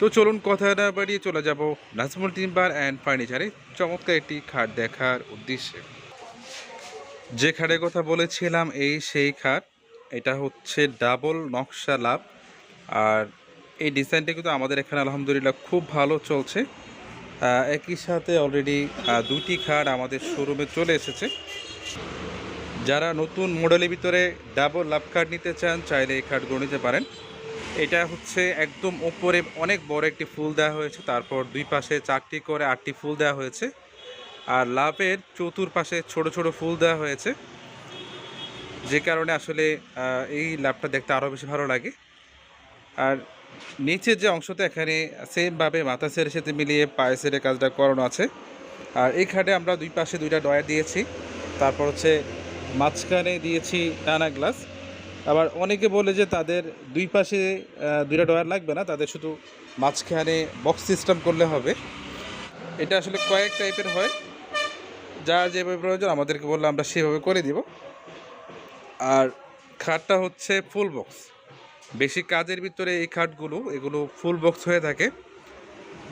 তো চলুন কথা না বাড়িয়ে চলে যাব নাজমুল টিম্বার অ্যান্ড ফার্নিচারে চমৎকার একটি খাট দেখার উদ্দেশ্যে। যে খাটের কথা বলেছিলাম, এই সেই খাট, এটা হচ্ছে ডাবল নকশা লাভ। আর এই ডিজাইনটা কিন্তু আমাদের এখানে আলহামদুলিল্লাহ খুব ভালো চলছে। একই সাথে অলরেডি দুটি খাট আমাদের শোরুমে চলে এসেছে। যারা নতুন মডেলের ভিতরে ডাবল লাভ কার্ড নিতে চান, চাইলে এই কার্ডগুলো নিতে পারেন। এটা হচ্ছে একদম ওপরে অনেক বড় একটি ফুল দেওয়া হয়েছে, তারপর দুই পাশে চারটি করে আটটি ফুল দেওয়া হয়েছে, আর লাভের চতুর পাশে ছোট ছোট ফুল দেওয়া হয়েছে। যে কারণে আসলে এই ল্যাবটা দেখতে আরও বেশি ভালো লাগে। আর নিচের যে অংশটা, এখানে সেমভাবে মাথা সেরের সাথে মিলিয়ে পায়ে সেরে কাজটা করানো আছে। আর এই খাটে আমরা দুই পাশে দুইটা ডয়ার দিয়েছি, তারপর হচ্ছে মাঝখানে দিয়েছি টানা গ্লাস। আবার অনেকে বলে যে তাদের দুই পাশে দুইটা ডয়ার লাগবে না, তাদের শুধু মাঝখানে বক্স সিস্টেম করলে হবে। এটা আসলে কয়েক টাইপের হয়। যা যেভাবে প্রয়োজন, আমাদেরকে বললে আমরা সেভাবে করে দিব। আর খাটটা হচ্ছে ফুল বক্স বেশি কাজের ভিতরে এই খাটগুলো, এগুলো ফুল বক্স হয়ে থাকে।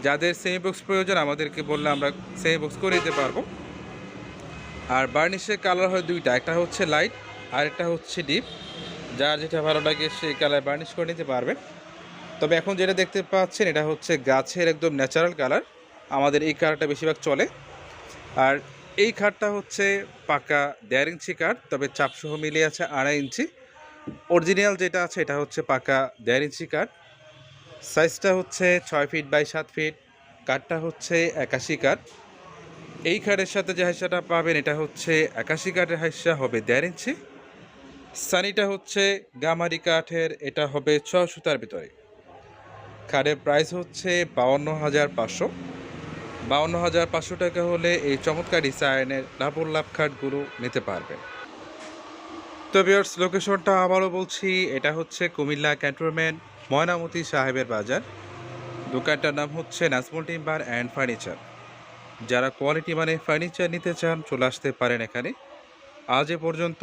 যাদের সেমি বক্স প্রয়োজন, আমাদেরকে বললে আমরা সেমি বক্স করে দিতে পারব। আর বার্নিশের কালার হয় দুইটা, একটা হচ্ছে লাইট আর একটা হচ্ছে ডিপ যার যেটা ভালো লাগে সেই কালার বার্নিশ করে নিতে পারবেন। তবে এখন যেটা দেখতে পাচ্ছেন, এটা হচ্ছে গাছের একদম ন্যাচারাল কালার আমাদের এই কালারটা বেশিরভাগ চলে। আর এই খাটটা হচ্ছে পাকা দেড় ইঞ্চি কাঠ তবে চাপসহ মিলিয়ে আছে আড়াই ইঞ্চি। অরিজিনাল যেটা আছে, এটা হচ্ছে পাকা দেড় ইঞ্চি কাঠ সাইজটা হচ্ছে ছয় ফিট বাই সাত ফিট কাঠটা হচ্ছে একাশি কাঠ এই খাটের সাথে যে হাইসাটা পাবেন, এটা হচ্ছে একাশি কাঠের হাইসা হবে দেড় ইঞ্চি। সানিটা হচ্ছে গামারি কাঠের, এটা হবে ছ সুতার ভিতরে। খাটের প্রাইস হচ্ছে বাউন্ন হাজার পাঁচশো। বাউন্ন হাজার পাঁচশো টাকা হলে এই চমৎকার ডিজাইনের লাভর লাভ খাটগুলো নিতে পারবেন। তো বিয়ার্স লোকেশনটা আবারও বলছি, এটা হচ্ছে কুমিল্লা ক্যান্টনমেন্ট ময়নামতি সাহেবের বাজার। দোকানটার নাম হচ্ছে নাজমুল টিম্বার অ্যান্ড ফার্নিচার। যারা কোয়ালিটি মানে ফার্নিচার নিতে চান, চলে আসতে পারেন এখানে। আজ এ পর্যন্ত